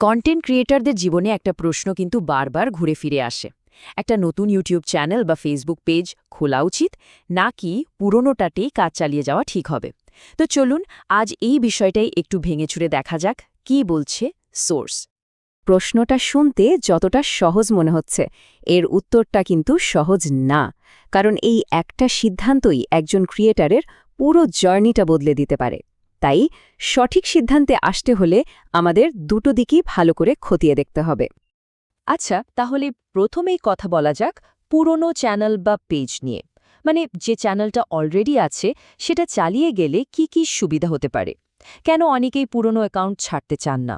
Content ক্রিয়েটারদের জীবনে একটা প্রশ্ন কিন্তু বারবার ঘুরে ফিরে আসে। একটা নতুন ইউটিউব চ্যানেল বা ফেসবুক পেজ খোলা উচিত, নাকি পুরনোটাতেই কাজ চালিয়ে যাওয়া ঠিক হবে? তো চলুন, আজ এই বিষয়টাই একটু ভেঙে ছুড়ে দেখা যাক, কি বলছে সোর্স প্রশ্নটা শুনতে যতটা সহজ মনে হচ্ছে, এর উত্তরটা কিন্তু সহজ না, কারণ এই একটা সিদ্ধান্তই একজন ক্রিয়েটারের পুরো জার্নিটা বদলে দিতে পারে। তাই সঠিক সিদ্ধান্তে আসতে হলে আমাদের দুটো দিকই ভালো করে খতিয়ে দেখতে হবে। আচ্ছা তাহলে প্রথমেই কথা বলা যাক পুরনো চ্যানেল বা পেজ নিয়ে। মানে যে চ্যানেলটা অলরেডি আছে, সেটা চালিয়ে গেলে কি কি সুবিধা হতে পারে? কেন অনেকেই পুরনো অ্যাকাউন্ট ছাড়তে চান না?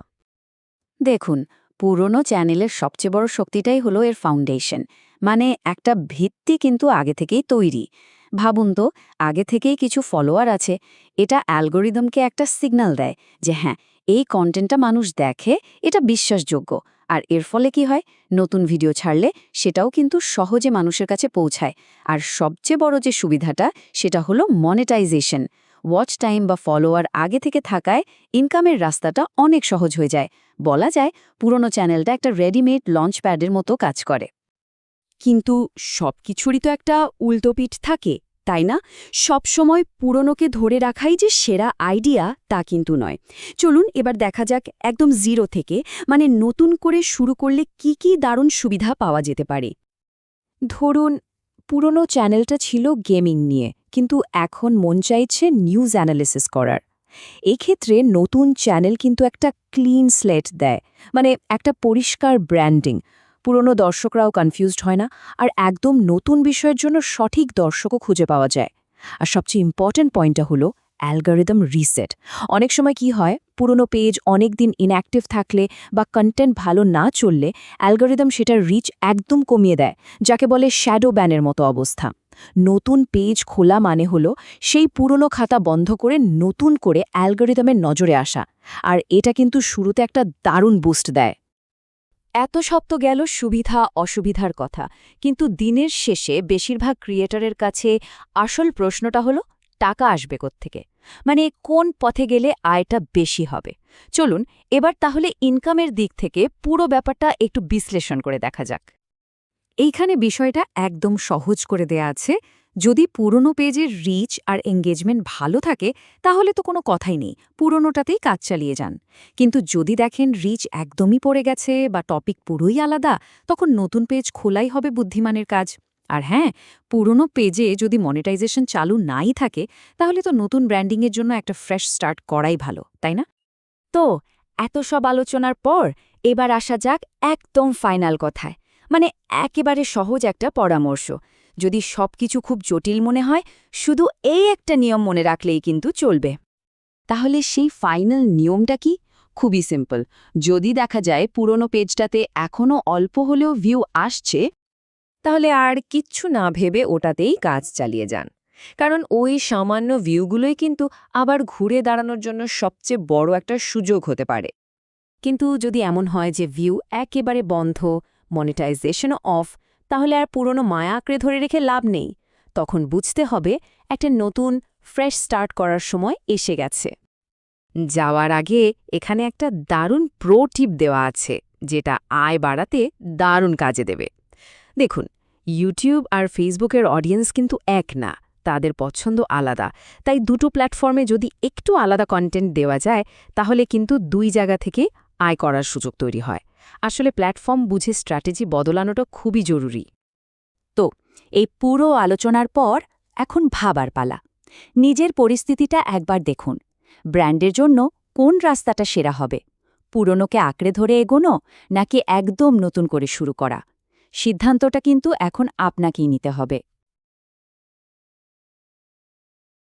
দেখুন, পুরনো চ্যানেলের সবচেয়ে বড় শক্তিটাই হলো এর ফাউন্ডেশন মানে একটা ভিত্তি কিন্তু আগে থেকেই তৈরি। ভাবুন তো, আগে থেকেই কিছু ফলোয়ার আছে, এটা অ্যালগোরিদমকে একটা সিগন্যাল দেয় যে হ্যাঁ এই কন্টেন্টটা মানুষ দেখে, এটা বিশ্বাসযোগ্য। আর এর ফলে কি হয়? নতুন ভিডিও ছাড়লে সেটাও কিন্তু সহজে মানুষের কাছে পৌঁছায়। আর সবচেয়ে বড় যে সুবিধাটা, সেটা হলো মনেটাইজেশন ওয়াচ টাইম বা ফলোয়ার আগে থেকে থাকায় ইনকামের রাস্তাটা অনেক সহজ হয়ে যায়। বলা যায়, পুরনো চ্যানেলটা একটা রেডিমেড লঞ্চ প্যাডের মতো কাজ করে। কিন্তু সবকিছুরই তো একটা উল্টোপিঠ থাকে, তাই না? সবসময় পুরনোকে ধরে রাখাই যে সেরা আইডিয়া তা কিন্তু নয়। চলুন এবার দেখা যাক একদম জিরো থেকে মানে নতুন করে শুরু করলে কি কি দারুণ সুবিধা পাওয়া যেতে পারে। ধরুন, পুরনো চ্যানেলটা ছিল গেমিং নিয়ে, কিন্তু এখন মন চাইছে নিউজ অ্যানালিসিস করার। এক্ষেত্রে নতুন চ্যানেল কিন্তু একটা ক্লিন স্লেট দেয় মানে একটা পরিষ্কার ব্র্যান্ডিং পুরনো দর্শকরাও কনফিউজড হয় না, আর একদম নতুন বিষয়ের জন্য সঠিক দর্শকও খুঁজে পাওয়া যায়। আর সবচেয়ে ইম্পর্ট্যান্ট পয়েন্টটা হলো অ্যালগোরিদম রিসেট অনেক সময় কি হয়, পুরনো পেজ অনেক দিন ইনঅ্যাক্টিভ থাকলে বা কন্টেন্ট ভালো না চললে অ্যালগোরিদম সেটার রিচ একদম কমিয়ে দেয়, যাকে বলে শ্যাডো ব্যানের মতো অবস্থা। নতুন পেজ খোলা মানে হলো সেই পুরনো খাতা বন্ধ করে নতুন করে অ্যালগোরিদমের নজরে আসা, আর এটা কিন্তু শুরুতে একটা দারুণ বুস্ট দেয়। এত তো গেল সুবিধা অসুবিধার কথা। কিন্তু দিনের শেষে বেশিরভাগ ক্রিয়েটারের কাছে আসল প্রশ্নটা হলো, টাকা আসবে থেকে মানে কোন পথে গেলে আয়টা বেশি হবে? চলুন, এবার তাহলে ইনকামের দিক থেকে পুরো ব্যাপারটা একটু বিশ্লেষণ করে দেখা যাক। এইখানে বিষয়টা একদম সহজ করে দেয়া আছে। যদি পুরনো পেজের রিচ আর এঙ্গেজমেন্ট ভালো থাকে, তাহলে তো কোনো কথাই নেই। পুরনোটাতেই কাজ চালিয়ে যান। কিন্তু যদি দেখেন রিচ একদমই পড়ে গেছে বা টপিক পুরোই আলাদা, তখন নতুন পেজ খোলাই হবে বুদ্ধিমানের কাজ। আর হ্যাঁ পুরনো পেজে যদি মনিটাইজেশন চালু নাই থাকে, তাহলে তো নতুন ব্র্যান্ডিংয়ের জন্য একটা ফ্রেশ স্টার্ট করাই ভালো, তাই না? তো, এত সব আলোচনার পর এবার আসা যাক একদম ফাইনাল কথায়। মানে একেবারে সহজ একটা পরামর্শ। যদি সবকিছু খুব জটিল মনে হয়, শুধু এই একটা নিয়ম মনে রাখলেই কিন্তু চলবে। তাহলে সেই ফাইনাল নিয়মটা কি? খুবই সিম্পল। যদি দেখা যায় পুরনো পেজটাতে এখনও অল্প হলেও ভিউ আসছে, তাহলে আর কিচ্ছু না ভেবে ওটাতেই কাজ চালিয়ে যান। কারণ ওই সামান্য ভিউগুলোই কিন্তু আবার ঘুরে দাঁড়ানোর জন্য সবচেয়ে বড় একটা সুযোগ হতে পারে। কিন্তু যদি এমন হয় যে ভিউ একেবারে বন্ধ মনিটাইজেশনও অফ তাহলে আর পুরনো মায়া আঁকড়ে ধরে রেখে লাভ নেই। তখন বুঝতে হবে একটা নতুন ফ্রেশ স্টার্ট করার সময় এসে গেছে। যাওয়ার আগে এখানে একটা দারুণ প্রো টিপ দেওয়া আছে, যেটা আয় বাড়াতে দারুণ কাজে দেবে। দেখুন ইউটিউব আর ফেসবুকের অডিয়েন্স কিন্তু এক না, তাদের পছন্দ আলাদা। তাই দুটো প্ল্যাটফর্মে যদি একটু আলাদা কন্টেন্ট দেওয়া যায়, তাহলে কিন্তু দুই জায়গা থেকে আয় করার সুযোগ তৈরি হয়। আসলে প্ল্যাটফর্ম বুঝে স্ট্র্যাটেজি বদলানোটা খুবই জরুরি। তো, এই পুরো আলোচনার পর এখন ভাবার পালা। নিজের পরিস্থিতিটা একবার দেখুন। ব্র্যান্ডের জন্য কোন রাস্তাটা সেরা হবে? পুরনোকে আঁকড়ে ধরে এগোনো নাকি একদম নতুন করে শুরু করা? সিদ্ধান্তটা কিন্তু এখন আপনাকেই নিতে হবে।